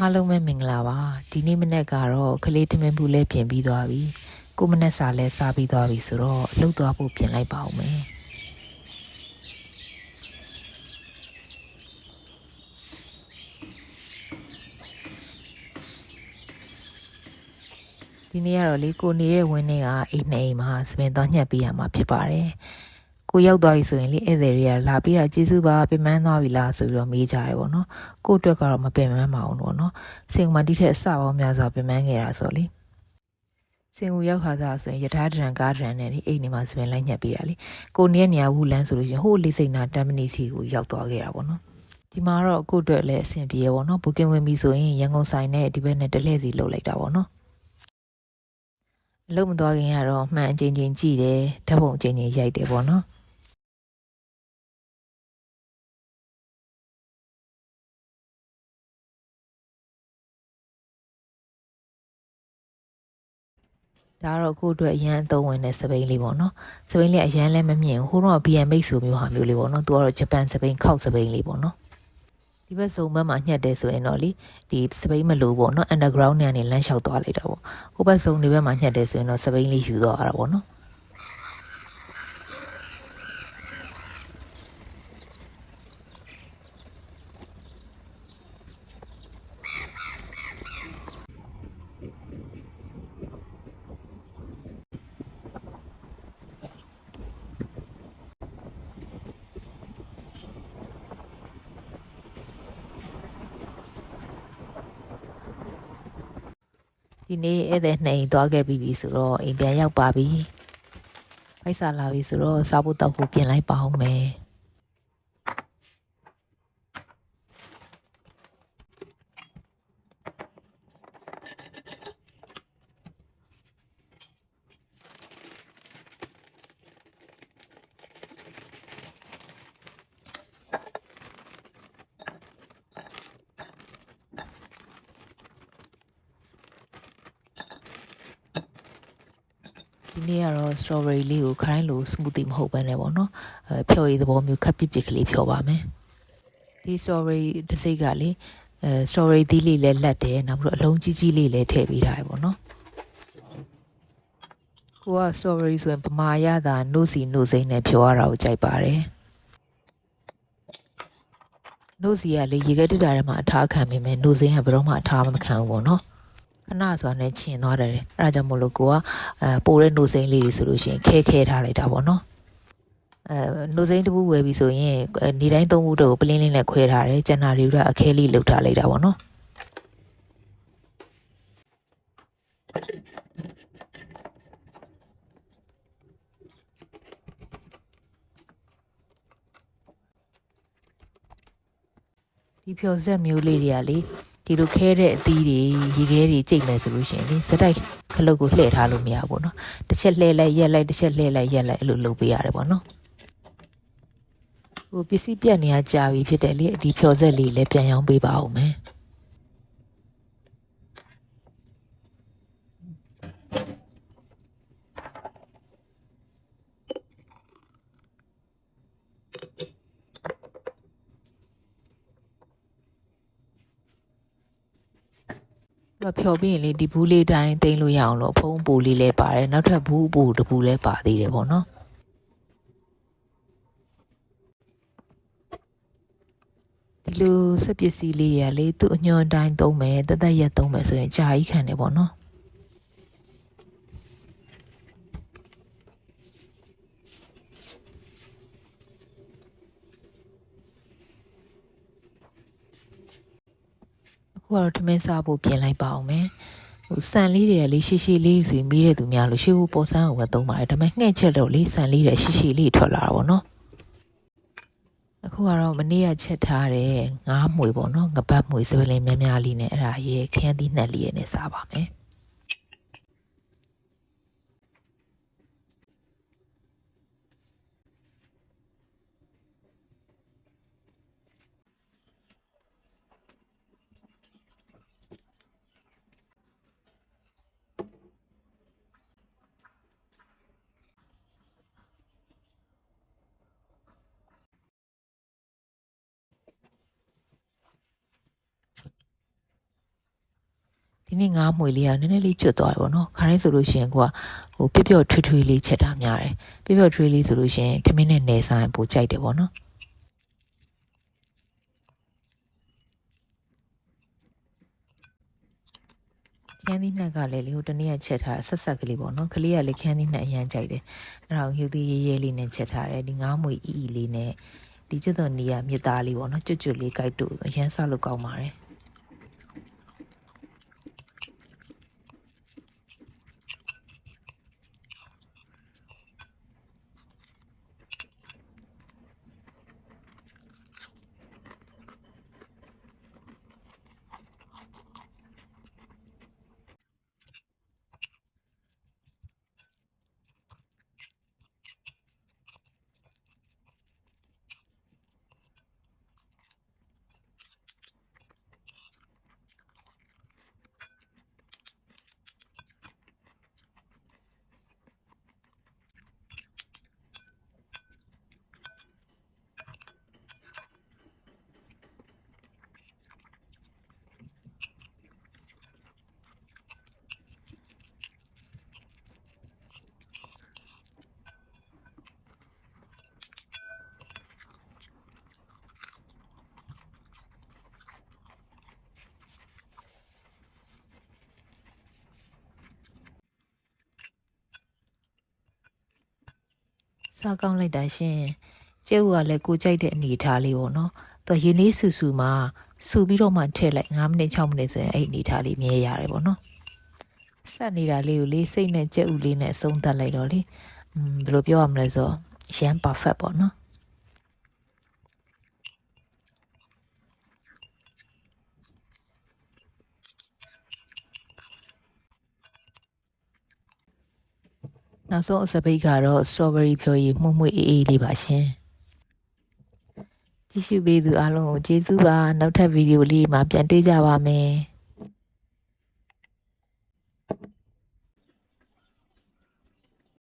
အားလုံးပဲမင်္ဂလာပါဒီနေ့မနေ့ကတော့ကလေးထမင်းဘူးလဲပြင်ပြီးသွားပြီကိုမနေ့စာလဲစားပြီးသွားပြီဆိုတော့လှုပ်သွားဖို့ပြင်လိုက်ပါဦးမယ်ဒီနေ့ကတော့လေကိုနေရဲ့ဝင်းနေကအိမ်နေအိမ်မှာစပင်သွားညှက်ပေးရမှာဖြစ်ပါတယ် ကိုရောက်သွားပြီဆိုရင်လေဧည့်သည်တွေကလာပြီးတာကျေးဇူးပါပြင်ပန်းသွားပြီလားဆိုပြီးတော့မေးကြတယ်ပေါ့နော်ကို့အတွက်ကတော့မပင်ပန်းပါဘူးပေါ့နော်စင်ကမတိထက်အစပေါင်းများစွာပြင်ပန်းခဲ့တာဆိုလေစင်ကူရောက်ခါစားဆိုရင်ယထာဒရန်ကားဒရန်နဲ့ဒီအိမ်နေမှာစပင်လိုက်ညှက်ပေးတာလေကိုနေရဲ့နေရာဝူလန်းဆိုလို့ရှိရင်ဟိုးလေးစိန်နာတမ်မနီစီကိုရောက်သွားခဲ့တာပေါ့နော်ဒီမှာတော့ကို့အတွက်လည်းအဆင်ပြေရပေါ့နော်ဘူကင်ဝင်ပြီဆိုရင်ရန်ကုန်ဆိုင်နဲ့ဒီဘက်နဲ့တလှည့်စီလုပ်လိုက်တာပေါ့နော်အလုံးမသွားခင်ကတော့မှန်အချင်းချင်းကြည့်တယ်ဓာတ်ပုံအချင်းချင်းရိုက်တယ်ပေါ့နော် ဒါကတော့ကိုယ့်အတွက်အရန်အသုံးဝင်တဲ့စပိန်လေးပေါ့နော်စပိန်လေးအရန်လည်းမမြင်ဘူးဟိုတော့ BMX ဆိုမျိုးဟာမျိုးလေးပေါ့နော်သူကတော့ဂျပန်စပိန်ခောက်စပိန်လေးပေါ့နော်ဒီဘက်စုံဘက်မှာညှက်တယ်ဆိုရင်တော့လေဒီစပိန်မလို့ပေါ့နော် underground နဲ့ကနေလမ်းလျှောက်သွားလိုက်တာပေါ့ဟိုဘက်စုံဒီဘက်မှာညှက်တယ်ဆိုရင်တော့စပိန်လေးယူသွားတာပေါ့နော် ဒီနေ့ဧည့်သည်နှိမ်သွားခဲ့ပြီးပြီဆိုတော့အိမ်ပြန်ရောက်ပါပြီဖိုက်စာလာပြီဆိုတော့စားဖို့တောက်ဖို့ပြင်လိုက်ပါအောင်မယ် ဒီနေ့ကတော့ strawberry လေးကိုခိုင်းလို့ smoothie မဟုတ်ဘဲနဲ့ပေါ့နော်အဲဖြော်ရည်သဘောမျိုးခပ်ပစ်ပစ်ကလေးဖြော်ပါမယ်ဒီ strawberry တစ်စိတ်ကလေအဲ strawberry သီးလေးလည်းလက်တယ်နောက်ပြီးတော့အလုံးကြီးကြီးလေးလည်းထည့်ပေးထားရပေါ့နော်ကိုက strawberry ဆိုရင်ပမာရတာနှုတ်စီနှုတ်စိမ့်နဲ့ဖြော်ရတာကိုကြိုက်ပါတယ်နှုတ်စီကလေရေခဲတက်တာထဲမှာအထားခံမိမယ်နှုတ်စိမ့်ကဘယ်တော့မှအထားမခံဘူးပေါ့နော် ခဏစွာနဲ့ချင်သွားတယ်အဲ့ဒါကြောင့်မို့လို့ကိုကအဲပိုတဲ့နှုတ်စိမ့်လေးတွေဆိုလို့ရှိရင်ခဲခဲထားလိုက်တာပေါ့နော်အဲနှုတ်စိမ့်တစ်ခုဝယ်ပြီးဆိုရင်နေတိုင်းသုံးဖို့တော့ပလင်းလေးနဲ့ခွဲထားတယ်ကျန်တာတွေကအခဲလေးလှုပ်ထားလိုက်တာပေါ့နော်ဒီဖြော်ဆက်မျိုးလေးတွေကလေ ဒီလိုခဲတဲ့အသီးတွေရေခဲတွေကြိတ်မယ်ဆိုလို့ရှိရင်လေဇတိုက်ခလုတ်ကိုလှည့်ထားလို့မရဘူးပေါ့နော်တစ်ချက်လှည့်လိုက်ရက်လိုက်တစ်ချက်လှည့်လိုက်ရက်လိုက်အဲ့လိုလုပ်ပေးရတယ်ပေါ့နော်ဟိုပစ္စည်းပြက်နေရကြာပြီဖြစ်တယ်လေဒီဖြော်ဆက်လေးလည်းပြန်ရောင်းပေးပါဦးမယ်။ တော့ဖြော်ပြီးရင်လေဒီဘူးလေးတိုင်းတိမ့်လို့ရအောင်လို့ဖုံးပူလေးလည်းပါတယ်နောက်ထပ်ဘူးပူတပူလည်းပါသေးတယ်ပေါ့နော်ဒီလိုစက်ပစ္စည်းလေးတွေကလေသူ့အညွန်တိုင်းသုံးမယ်တသက်ရက်သုံးမယ်ဆိုရင်ကြာကြီးခံတယ်ပေါ့နော် အခုကတော့ထမင်းစားဖို့ပြင်လိုက်ပါအောင်မယ်ဟိုဆန်လေးတွေကလေရှိရှိလေးဆိုပြီးမိတဲ့သူများလို့ရှေ့ဘူးပေါ်ဆန်းကိုပဲသုံးပါတယ်ဒါပေမဲ့ငှဲ့ချက်တော့လေဆန်လေးတွေရှိရှိလေးထွက်လာတာပေါ့နော်အခုကတော့မနေ့ကချက်ထားတဲ့ငားမွေပေါ့နော်ငပတ်မွေစပလင်များများလေးနဲ့အဲ့ဒါရေခရမ်းသီးနှက်လေးရဲ့နဲ့စားပါမယ် နေ့ငါးမွေလေးကနည်းနည်းလေးကျွတ်သွားတယ်ပေါ့နော်ခါတိုင်းဆိုလို့ရှိရင်ကိုကဟိုပျော့ပျော့ထွေးထွေးလေးချက်တာများတယ်ပျော့ပျော့ထွေးလေးဆိုလို့ရှိရင်ထမင်းနဲ့နယ်ဆိုင်ပိုကြိုက်တယ်ပေါ့နော်ခန်းသီးနှက်ကလည်းလေဟိုတနေ့ကချက်ထားတာဆက်ဆက်ကလေးပေါ့နော်ကလေးကလေခန်းသီးနှက်အရန်ကြိုက်တယ်အဲ့ဒါကိုဟျူသီးရေးရေးလေးနဲ့ချက်ထားတယ်ဒီငါးမွေအီအီလေးနဲ့ဒီကျက်တော်နီးကမြစ်သားလေးပေါ့နော်ကျွတ်ကျွတ်လေးကြိုက်တူအရန်ဆောက်လို့ကောင်းပါတယ် စားကောင်းလိုက်တာရှင်ကျဲဦးကလည်းကိုကြိုက်တဲ့အနေအထားလေးပေါ့နော်သူကယူနီဆူဆူမှာဆူပြီးတော့မှထည့်လိုက်9မိနစ်6မိနစ်ဆိုရင်အဲ့အနေအထားလေးမြဲရတယ်ပေါ့နော်ဆက်နေတာလေးကိုလေးစိတ်နဲ့ကြက်ဦးလေးနဲ့အဆုံးသတ်လိုက်တော့လေอืมဘယ်လိုပြောရမလဲဆိုရန် perfect ပေါ့နော် နောက်ဆုံးအစပိတ်ကတော့ strawberry ဖြော်ရည်မှုန့်မှုန့်အေးအေးလေးပါရှင်ကြည့်ရှုပေးသူအားလုံးကိုကျေးဇူးပါနောက်ထပ်ဗီဒီယိုလေးမှာပြန်တွေ့ကြပါမယ်